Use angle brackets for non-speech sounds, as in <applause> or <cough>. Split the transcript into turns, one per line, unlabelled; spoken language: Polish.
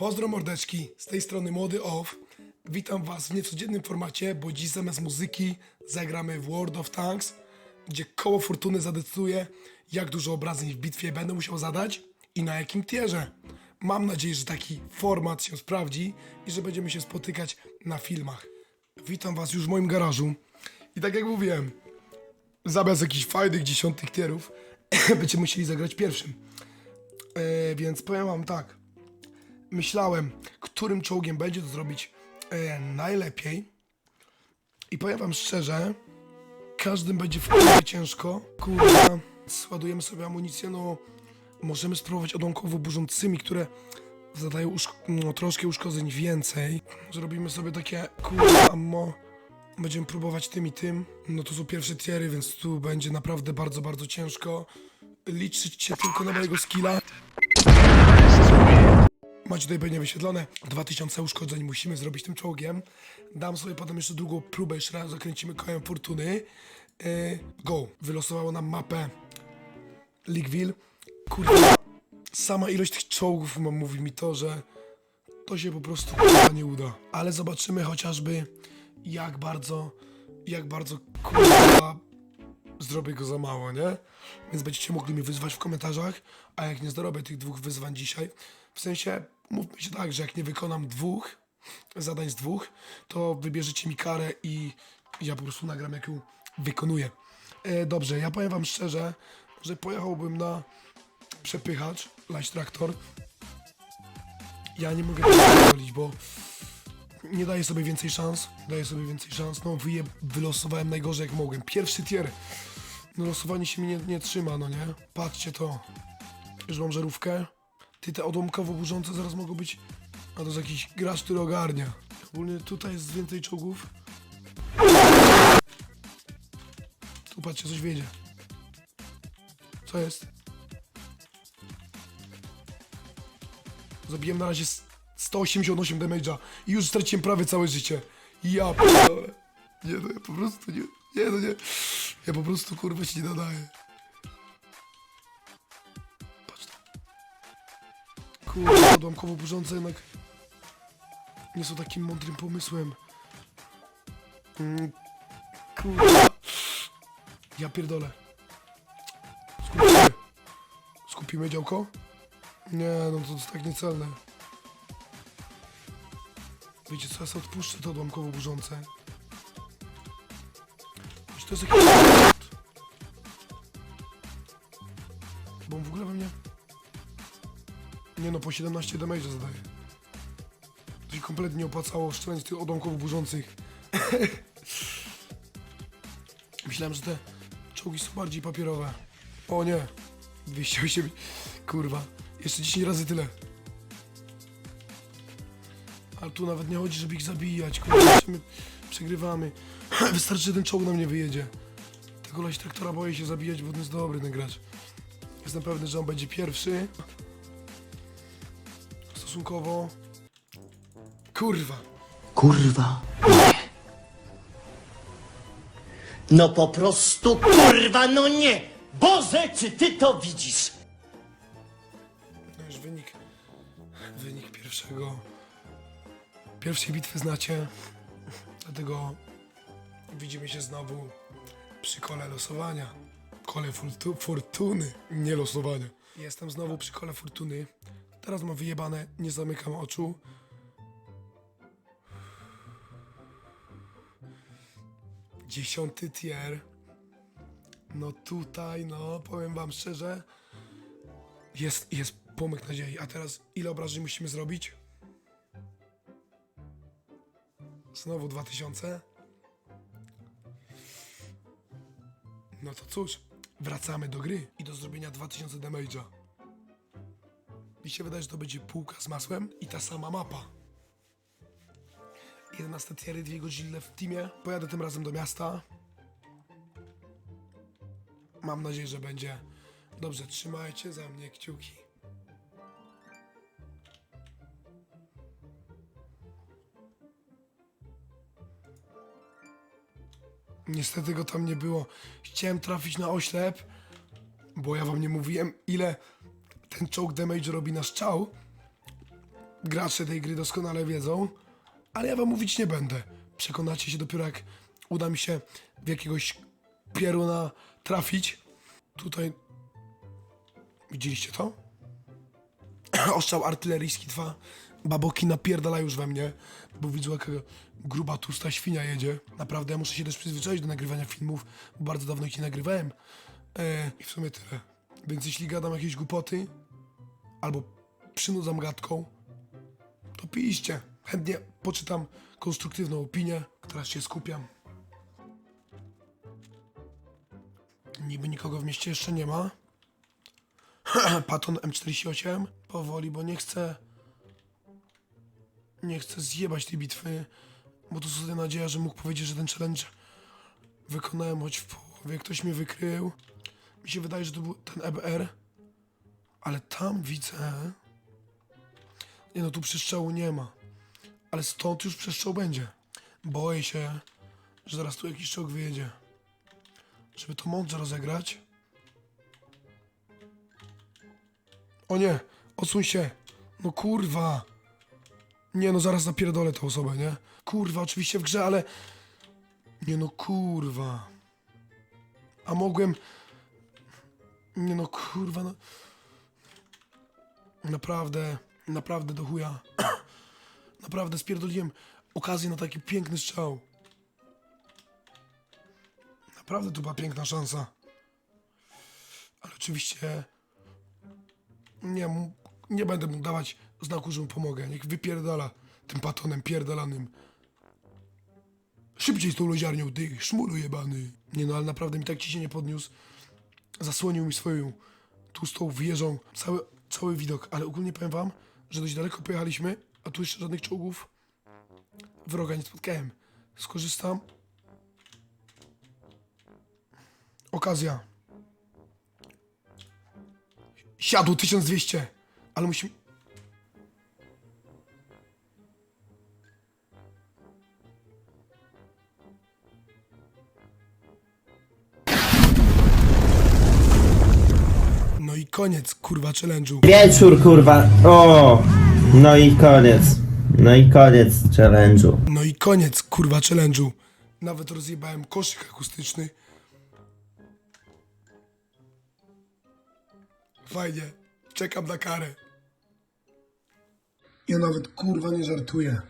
Pozdro mordeczki, z tej strony Młody Off. Witam was w niecodziennym formacie, bo dziś zamiast muzyki zagramy w World of Tanks, gdzie koło fortuny zadecyduje, jak dużo obrażeń w bitwie będę musiał zadać i na jakim tierze. Mam nadzieję, że taki format się sprawdzi i że będziemy się spotykać na filmach. Witam was już w moim garażu i tak jak mówiłem, zamiast jakichś fajnych dziesiątych tierów, <clears throat> będziemy musieli zagrać pierwszym. E, więc powiem wam tak, myślałem, którym czołgiem będzie to zrobić e, najlepiej. I powiem wam szczerze, każdym będzie w ciężko. Kurwa, składujemy sobie amunicję, no możemy spróbować odłamkowo burzącymi, które zadają no, troszkę uszkodzeń więcej. Zrobimy sobie takie kurwa ammo. Będziemy próbować tym i tym. No to są pierwsze tiery, więc tu będzie naprawdę bardzo, bardzo ciężko. Liczyć się tylko na mojego skilla. Macie tutaj pewnie wyświetlone 2000 uszkodzeń musimy zrobić tym czołgiem. Dam sobie potem jeszcze drugą próbę, jeszcze raz zakręcimy kołem fortuny. Yy, go. Wylosowało nam mapę Leagueville. Kurwa, sama ilość tych czołgów m- mówi mi to, że to się po prostu kurwa nie uda. Ale zobaczymy chociażby jak bardzo, jak bardzo kurwa zrobię go za mało, nie? Więc będziecie mogli mi wyzwać w komentarzach, a jak nie zrobię tych dwóch wyzwań dzisiaj, w sensie, mówmy się tak, że jak nie wykonam dwóch zadań z dwóch, to wybierzecie mi karę i ja po prostu nagram jak ją wykonuję. E, dobrze, ja powiem wam szczerze, że pojechałbym na przepychacz, Light Traktor. Ja nie mogę tego zrobić, bo nie daję sobie więcej szans, daję sobie więcej szans, no wyje, wylosowałem najgorzej jak mogłem. Pierwszy tier, no losowanie się mnie nie, nie trzyma, no nie? Patrzcie to, już mam żarówkę, ty te odłamkowo burzące zaraz mogą być, a to jest jakiś gracz, który ogarnia. Ogólnie tutaj jest więcej czołgów. Tu patrzcie, coś wiedzie. Co jest? Zabiłem na razie s- 188 damage'a i już straciłem prawie całe życie. Ja pierdolę. Nie no, ja po prostu nie, nie no nie. Ja po prostu kurwa się nie nadaję. Kurwa, odłamkowo burzące jednak nie są takim mądrym pomysłem. Mm. Ja pierdolę. Skupimy. Skupimy działko? Nie, no to jest tak niecelne. Wiecie co, ja sobie odpuszczę to odłamkowo burzące. To jest jakiś... Nie no, po 17 damage zadaje. To się kompletnie nie opłacało szczelać tych odłamkowo burzących. <laughs> Myślałem, że te czołgi są bardziej papierowe. O nie. 208... Kurwa. Jeszcze 10 razy tyle. Ale tu nawet nie chodzi, żeby ich zabijać, kurwa, my przegrywamy. <laughs> Wystarczy, że ten czołg na mnie wyjedzie. Tego leś traktora boję się zabijać, bo on jest dobry ten gracz. Jestem pewny, że on będzie pierwszy. Stosunkowo... Kurwa.
Kurwa. No po prostu kurwa, no nie! Boże, czy ty to widzisz?
No już wynik... Wynik pierwszego... Pierwszej bitwy znacie. Dlatego widzimy się znowu przy kole losowania. Kole fortu fortuny, nie losowania. Jestem znowu przy kole fortuny. Teraz mam wyjebane, nie zamykam oczu. Dziesiąty tier. No tutaj, no, powiem wam szczerze, jest, jest pomyk nadziei. A teraz ile obrażeń musimy zrobić? Znowu 2000. No to cóż, wracamy do gry i do zrobienia 2000 damage'a. Mi się wydaje, że to będzie półka z masłem i ta sama mapa. 11 tiery, dwie godziny w teamie. Pojadę tym razem do miasta. Mam nadzieję, że będzie dobrze. Trzymajcie za mnie kciuki. Niestety go tam nie było. Chciałem trafić na oślep, bo ja wam nie mówiłem, ile ten czołg damage robi na strzał. gracze tej gry doskonale wiedzą, ale ja wam mówić nie będę. Przekonacie się dopiero jak uda mi się w jakiegoś pieruna trafić. Tutaj widzieliście to? <clears throat> Ostrzał artyleryjski trwa. Baboki napierdala już we mnie, bo widzę jaka gruba, tłusta świnia jedzie. Naprawdę, ja muszę się też przyzwyczaić do nagrywania filmów, bo bardzo dawno ich nie nagrywałem. E, I w sumie tyle. Więc jeśli gadam jakieś głupoty, albo przynudzam gadką, to piszcie. Chętnie poczytam konstruktywną opinię. Teraz się skupiam. Niby nikogo w mieście jeszcze nie ma. <clears throat> Paton M48. Powoli, bo nie chcę... Nie chcę zjebać tej bitwy, bo to sobie nadzieja, że mógł powiedzieć, że ten challenge wykonałem choć w połowie. Ktoś mnie wykrył. Mi się wydaje, że to był ten EBR. Ale tam widzę... Nie no, tu przestrzału nie ma. Ale stąd już przestrzał będzie. Boję się, że zaraz tu jakiś czołg wyjedzie. Żeby to mądrze rozegrać. O nie, odsuń się. No kurwa. Nie no, zaraz napierdolę tę osobę, nie? Kurwa, oczywiście w grze, ale... Nie no, kurwa. A mogłem... Nie no, kurwa, no... Naprawdę, naprawdę do chuja. <clears throat> Naprawdę spierdoliłem okazję na taki piękny strzał. Naprawdę to była piękna szansa. Ale oczywiście nie, nie będę mu dawać znaku, że mu pomogę. Niech wypierdala tym patonem pierdalanym. Szybciej z tą loziarnią, ty szmulu jebany. Nie no, ale naprawdę mi tak ci się nie podniósł. Zasłonił mi swoją tłustą wieżą cały, cały widok. Ale ogólnie powiem wam, że dość daleko pojechaliśmy, a tu jeszcze żadnych czołgów wroga nie spotkałem. Skorzystam. Okazja. Siadł 1200, ale musimy... koniec, kurwa, challenge'u.
Wieczór, kurwa. O! No i koniec. No i koniec challenge'u.
No i koniec, kurwa, challenge'u. Nawet rozjebałem koszyk akustyczny. Fajnie. Czekam na karę. Ja nawet, kurwa, nie żartuję.